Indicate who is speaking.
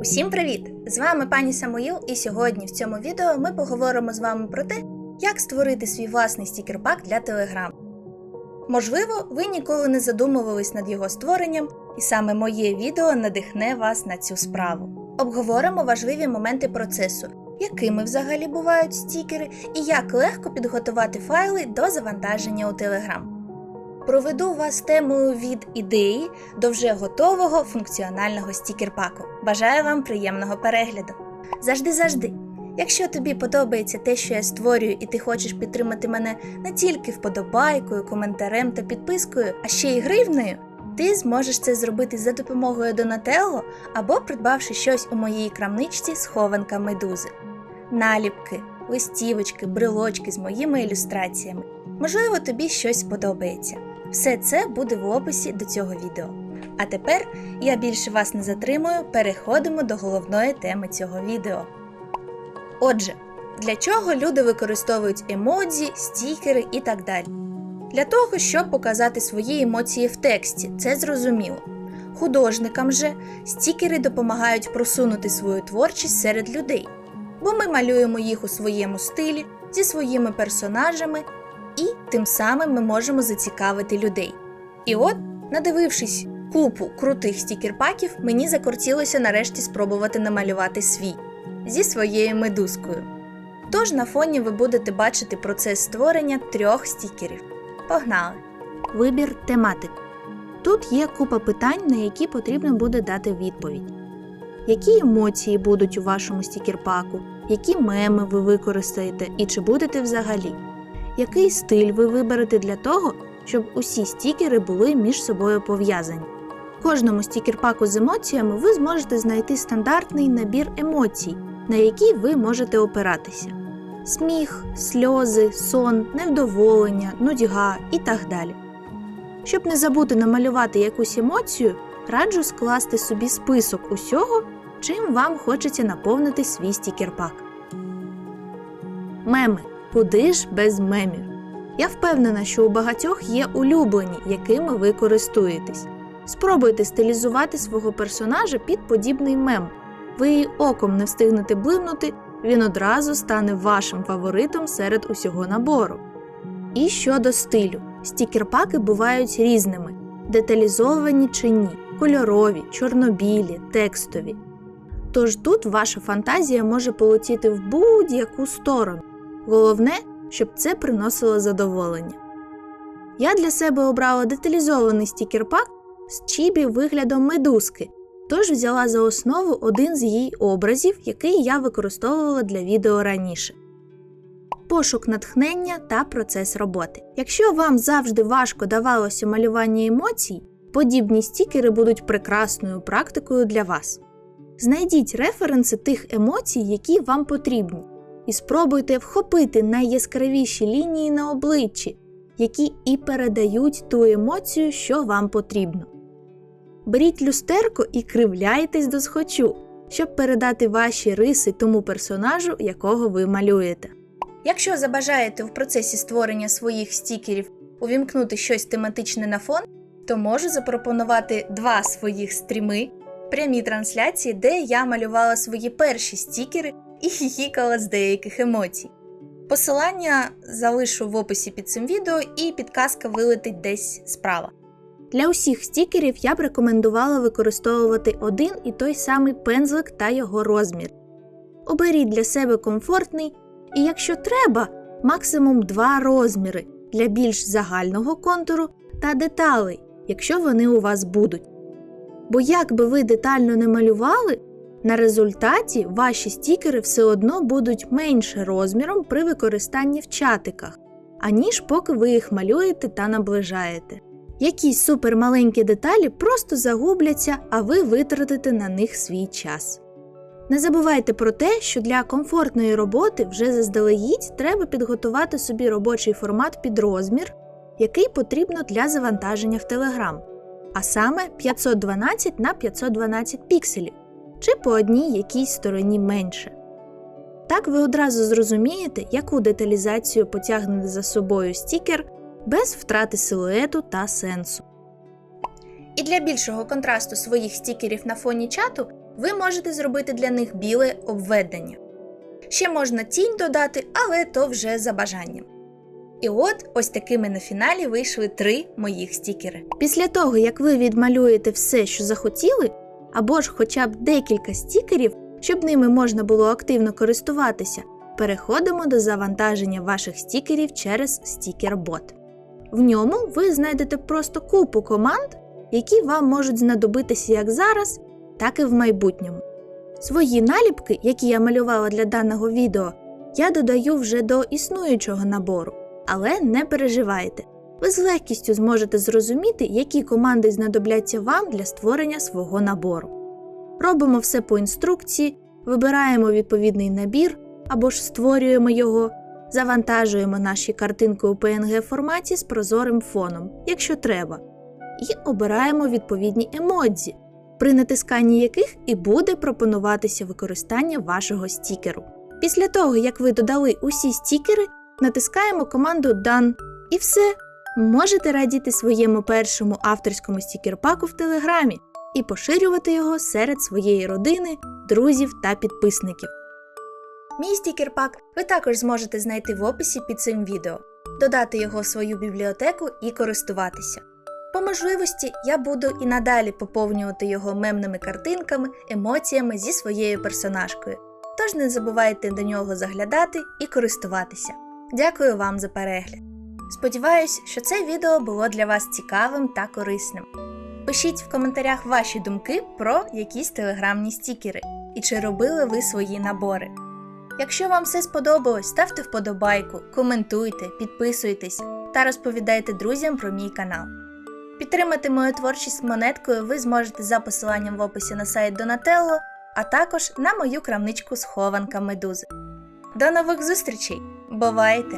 Speaker 1: Усім привіт! З вами пані Самуїл, і сьогодні в цьому відео ми поговоримо з вами про те, як створити свій власний стікер-пак для Telegram. Можливо, ви ніколи не задумувались над його створенням, і саме моє відео надихне вас на цю справу. Обговоримо важливі моменти процесу, якими взагалі бувають стікери, і як легко підготувати файли до завантаження у Telegram. Проведу вас темою від ідеї до вже готового функціонального стікер-паку. Бажаю вам приємного перегляду. Завжди завжди. Якщо тобі подобається те, що я створюю, і ти хочеш підтримати мене не тільки вподобайкою, коментарем та підпискою, а ще й гривнею, ти зможеш це зробити за допомогою Донателло або придбавши щось у моїй крамничці схованка медузи. Наліпки, листівочки, брелочки з моїми ілюстраціями. Можливо, тобі щось сподобається. Все це буде в описі до цього відео. А тепер я більше вас не затримую, переходимо до головної теми цього відео. Отже, для чого люди використовують емодзі, стікери і так далі? Для того, щоб показати свої емоції в тексті, це зрозуміло. Художникам же стікери допомагають просунути свою творчість серед людей, бо ми малюємо їх у своєму стилі зі своїми персонажами і тим самим ми можемо зацікавити людей. І от, надивившись купу крутих стікер-паків, мені закортілося нарешті спробувати намалювати свій зі своєю медузкою. Тож на фоні ви будете бачити процес створення трьох стікерів. Погнали! Вибір тематик. Тут є купа питань, на які потрібно буде дати відповідь. Які емоції будуть у вашому стікер-паку, які меми ви використаєте і чи будете взагалі? Який стиль ви виберете для того, щоб усі стікери були між собою пов'язані. В кожному стікер-паку з емоціями ви зможете знайти стандартний набір емоцій, на які ви можете опиратися: сміх, сльози, сон, невдоволення, нудьга і так далі. Щоб не забути намалювати якусь емоцію, раджу скласти собі список усього, чим вам хочеться наповнити свій стікер-пак. Меми. Куди ж без мемів? Я впевнена, що у багатьох є улюблені, якими ви користуєтесь. Спробуйте стилізувати свого персонажа під подібний мем. Ви й оком не встигнете блимнути, він одразу стане вашим фаворитом серед усього набору. І щодо стилю, стікер-паки бувають різними: деталізовані чи ні, кольорові, чорнобілі, текстові. Тож тут ваша фантазія може полетіти в будь-яку сторону. Головне, щоб це приносило задоволення. Я для себе обрала деталізований стікер-пак з чібі виглядом медузки, тож взяла за основу один з її образів, який я використовувала для відео раніше. Пошук натхнення та процес роботи. Якщо вам завжди важко давалося малювання емоцій, подібні стікери будуть прекрасною практикою для вас. Знайдіть референси тих емоцій, які вам потрібні і спробуйте вхопити найяскравіші лінії на обличчі, які і передають ту емоцію, що вам потрібно. Беріть люстерко і кривляйтесь до схочу, щоб передати ваші риси тому персонажу, якого ви малюєте. Якщо забажаєте в процесі створення своїх стікерів увімкнути щось тематичне на фон, то можу запропонувати два своїх стріми, прямі трансляції, де я малювала свої перші стікери і хіхікала з деяких емоцій. Посилання залишу в описі під цим відео, і підказка вилетить десь справа. Для усіх стікерів я б рекомендувала використовувати один і той самий пензлик та його розмір. Оберіть для себе комфортний, і якщо треба, максимум два розміри для більш загального контуру та деталей, якщо вони у вас будуть. Бо як би ви детально не малювали, на результаті ваші стікери все одно будуть менше розміром при використанні в чатиках, аніж поки ви їх малюєте та наближаєте. Якісь супермаленькі деталі просто загубляться, а ви витратите на них свій час. Не забувайте про те, що для комфортної роботи вже заздалегідь треба підготувати собі робочий формат під розмір, який потрібно для завантаження в Telegram, а саме 512 на 512 пікселів чи по одній якійсь стороні менше. Так ви одразу зрозумієте, яку деталізацію потягне за собою стікер без втрати силуету та сенсу. І для більшого контрасту своїх стікерів на фоні чату ви можете зробити для них біле обведення. Ще можна тінь додати, але то вже за бажанням. І от ось такими на фіналі вийшли три моїх стікери. Після того, як ви відмалюєте все, що захотіли, або ж хоча б декілька стікерів, щоб ними можна було активно користуватися, переходимо до завантаження ваших стікерів через стікер-бот. В ньому ви знайдете просто купу команд, які вам можуть знадобитися як зараз, так і в майбутньому. Свої наліпки, які я малювала для даного відео, я додаю вже до існуючого набору, але не переживайте. Ви з легкістю зможете зрозуміти, які команди знадобляться вам для створення свого набору. Робимо все по інструкції, вибираємо відповідний набір або ж створюємо його, завантажуємо наші картинки у PNG форматі з прозорим фоном, якщо треба, і обираємо відповідні емодзі, при натисканні яких і буде пропонуватися використання вашого стікеру. Після того, як ви додали усі стікери, натискаємо команду Done і все. Можете радіти своєму першому авторському стікерпаку в Телеграмі і поширювати його серед своєї родини, друзів та підписників. Мій стікерпак ви також зможете знайти в описі під цим відео, додати його в свою бібліотеку і користуватися. По можливості я буду і надалі поповнювати його мемними картинками, емоціями зі своєю персонажкою. Тож не забувайте до нього заглядати і користуватися. Дякую вам за перегляд! Сподіваюсь, що це відео було для вас цікавим та корисним. Пишіть в коментарях ваші думки про якісь телеграмні стікери і чи робили ви свої набори. Якщо вам все сподобалось, ставте вподобайку, коментуйте, підписуйтесь та розповідайте друзям про мій канал. Підтримати мою творчість монеткою ви зможете за посиланням в описі на сайт Donatello, а також на мою крамничку схованка медузи. До нових зустрічей! Бувайте!